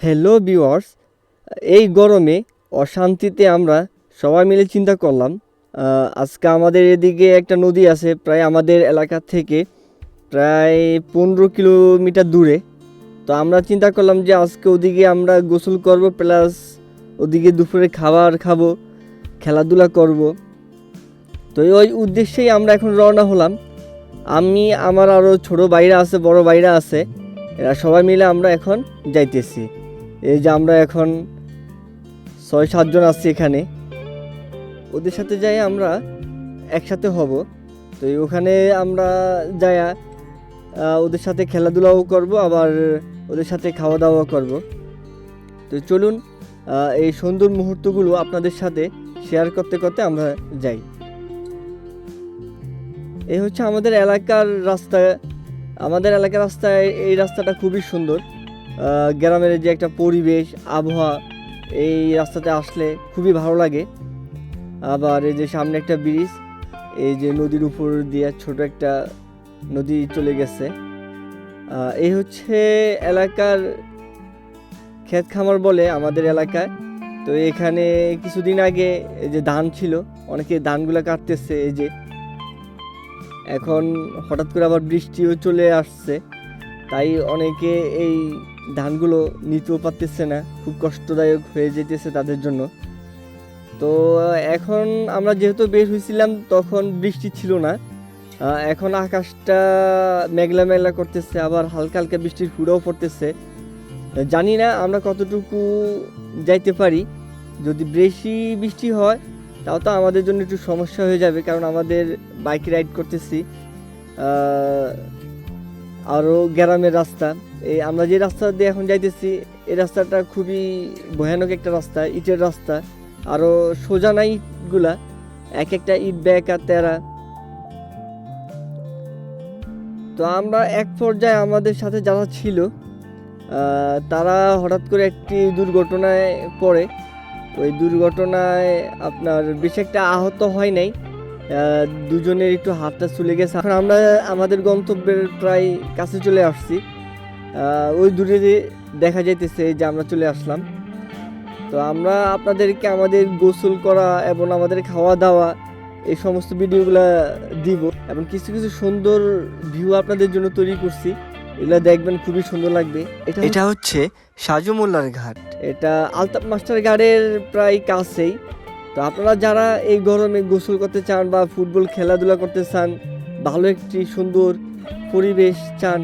Hello viewers এই গরমে অশান্তিতে আমরা সবাই মিলে চিন্তা করলাম আজকে আমাদের এদিকে একটা নদী আছে প্রায় আমাদের এলাকা থেকে প্রায় পনেরো কিলোমিটার দূরে। তো আমরা চিন্তা করলাম যে আজকে ওদিকে আমরা গোসল করব, প্লাস ওদিকে দুপুরে খাবার খাব, খেলাধুলা করব। তো ওই উদ্দেশ্যেই আমরা এখন রওনা হলাম। আমি, আমার আরও ছোট বাইরা আছে, বড় বাইরা আছে, এরা সবাই মিলে আমরা এখন যাইতেছি। এই যে আমরা এখন ছয় সাতজন আছি এখানে। ওদের সাথে যাই আমরা একসাথে হব। তো ওখানে আমরা যাই ওদের সাথে খেলাধুলাও করব, আবার ওদের সাথে খাওয়া দাওয়া করব। তো চলুন এই সুন্দর মুহূর্তগুলো আপনাদের সাথে শেয়ার করতে করতে আমরা যাই। এই হচ্ছে আমাদের এলাকার রাস্তা। আমাদের এলাকার রাস্তায় এই রাস্তাটা খুবই সুন্দর। গ্রামের যে একটা পরিবেশ, আবহাওয়া, এই রাস্তাতে আসলে খুবই ভালো লাগে। আবার এই যে সামনে একটা ব্রিজ, এই যে নদীর উপর দিয়ে ছোট একটা নদী চলে গেছে। এই হচ্ছে এলাকার ক্ষেত খামার বলে আমাদের এলাকায়। তো এখানে কিছুদিন আগে এই যে ধান ছিল, অনেকে ধানগুলো কাটতেছে এই যে। এখন হঠাৎ করে আবার বৃষ্টিও চলে আসছে। তাই অনেকে এই ধানগুলো নিতেও পারতেছে না, খুব কষ্টদায়ক হয়ে যেতেছে তাদের জন্য। তো, এখন আমরা যেহেতু বের হয়েছিলাম তখন বৃষ্টি ছিল না। এখন আকাশটা মেঘলা মেঘলা করতেছে, আবার হালকা হালকা বৃষ্টির ফুড়াও পড়তেছে। জানি না আমরা কতটুকু যাইতে পারি। যদি বেশি বৃষ্টি হয়, তাও তো আমাদের জন্য একটু সমস্যা হয়ে যাবে, কারণ আমাদের বাইক রাইড করতেছি। আরও গ্রামের রাস্তা। এই আমরা যে রাস্তা দিয়ে এখন যাইতেছি, এই রাস্তাটা খুবই ভয়ানক একটা রাস্তা, ইটের রাস্তা আরও সোজা নাই ইটগুলা এক একটা ইট ব্যাগ আর তেরা। তো আমরা এক পর্যায়ে আমাদের সাথে যারা ছিল তারা হঠাৎ করে একটি দুর্ঘটনায় পড়ে। ওই দুর্ঘটনায় আপনার বেশি একটা আহত হয় নাই দুজনের একটু হাতটা চলে গেছে। এখন আমরা আমাদের গন্তব্যের প্রায় কাছে চলে আসছি। ওই দূরে যে দেখা যাইতেছে যে আমরা চলে আসলাম। তো আমরা আপনাদেরকে আমাদের গোসল করা এবং আমাদের খাওয়া দাওয়া এই সমস্ত ভিডিওগুলো দিব এবং কিছু কিছু সুন্দর ভিউ আপনাদের জন্য তৈরি করছি। এগুলো দেখবেন খুবই সুন্দর লাগবে। এটা এটা হচ্ছে সাজু মোল্লার ঘাট। এটা আলতাপ মাস্টার ঘাটের প্রায় কাছেই। তো আপনারা যারা এই গরমে গোসল করতে চান বা ফুটবল খেলাধুলা করতে চান ভালো একটি সুন্দর পরিবেশ চান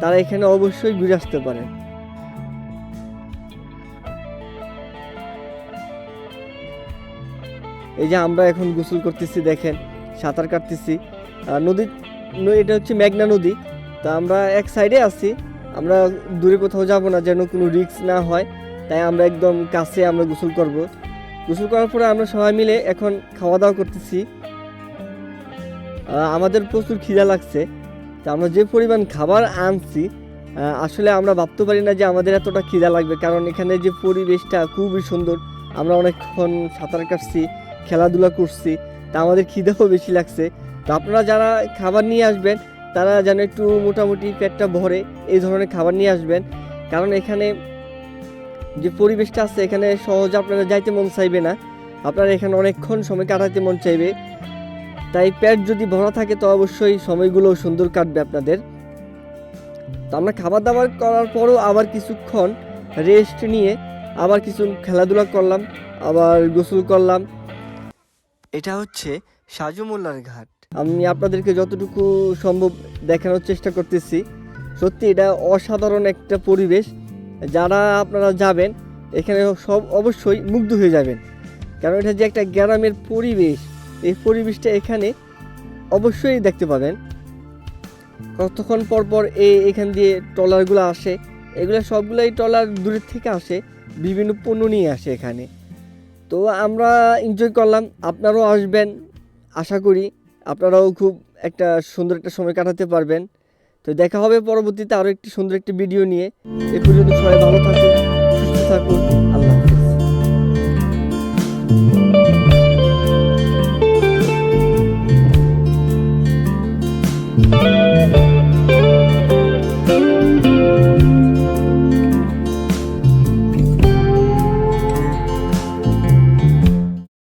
তারা এখানে অবশ্যই ঘুরে আসতে পারেন এই যে আমরা এখন গোসল করতেছি, দেখেন, সাঁতার কাটতেছি। নদী এটা হচ্ছে মেঘনা নদী। তা আমরা এক সাইডে আছি, আমরা দূরে কোথাও যাব না, যেন কোনো রিক্স না হয়। তাই আমরা একদম কাছে আমরা গোসল করব। গোসল করার পরে আমরা সবাই মিলে এখন খাওয়া দাওয়া করতেছি আমাদের প্রচুর খিদা লাগছে। তা আমরা যে পরিমাণ খাবার আনছি আসলে আমরা ভাবতে পারি না যে আমাদের এতটা খিদা লাগবে, কারণ এখানে যে পরিবেশটা খুবই সুন্দর, আমরা অনেকক্ষণ সাঁতার কাটছি, খেলাধুলা করছি, তা আমাদের খিদাও বেশি লাগছে। তো আপনারা যারা খাবার নিয়ে আসবেন, তারা যেন একটু মোটামুটি পেটটা ভরে এই ধরনের খাবার নিয়ে আসবেন, কারণ এখানে যে পরিবেশটা আছে, এখানে সহজে আপনারা যাইতে মন চাইবে না। আপনারা এখানে অনেকক্ষণ সময় কাটাতে মন চাইবে। তাই পেট যদি ভরা থাকে তো অবশ্যই সময়গুলো সুন্দর কাটবে আপনাদের। তো আমরা খাবার দাবার করার পরও আবার কিছুক্ষণ রেস্ট নিয়ে আবার কিছু খেলাধুলা করলাম, আবার গোসল করলাম। এটা হচ্ছে সাজু মোল্লার ঘাট। আমি আপনাদেরকে যতটুকু সম্ভব দেখানোর চেষ্টা করতেছি। সত্যি এটা অসাধারণ একটা পরিবেশ। যারা আপনারা যাবেন, এখানে সব অবশ্যই মুগ্ধ হয়ে যাবেন। কারণ এটা যে একটা গ্রামের পরিবেশ। এই পরিবেশটা এখানে অবশ্যই দেখতে পাবেন। কতক্ষণ পর পর এই এখান দিয়ে ট্রলারগুলো আসে, এগুলো সবগুলাই ট্রলার দূরের থেকে আসে, বিভিন্ন পণ্য নিয়ে আসে এখানে। তো আমরা এনজয় করলাম, আপনারাও আসবেন, আশা করি আপনারাও খুব একটা সুন্দর একটা সময় কাটাতে পারবেন। তো দেখা হবে পরবর্তীতে আরও একটি সুন্দর একটি ভিডিও নিয়ে। এ পর্যন্ত সবাই ভালো থাকুন।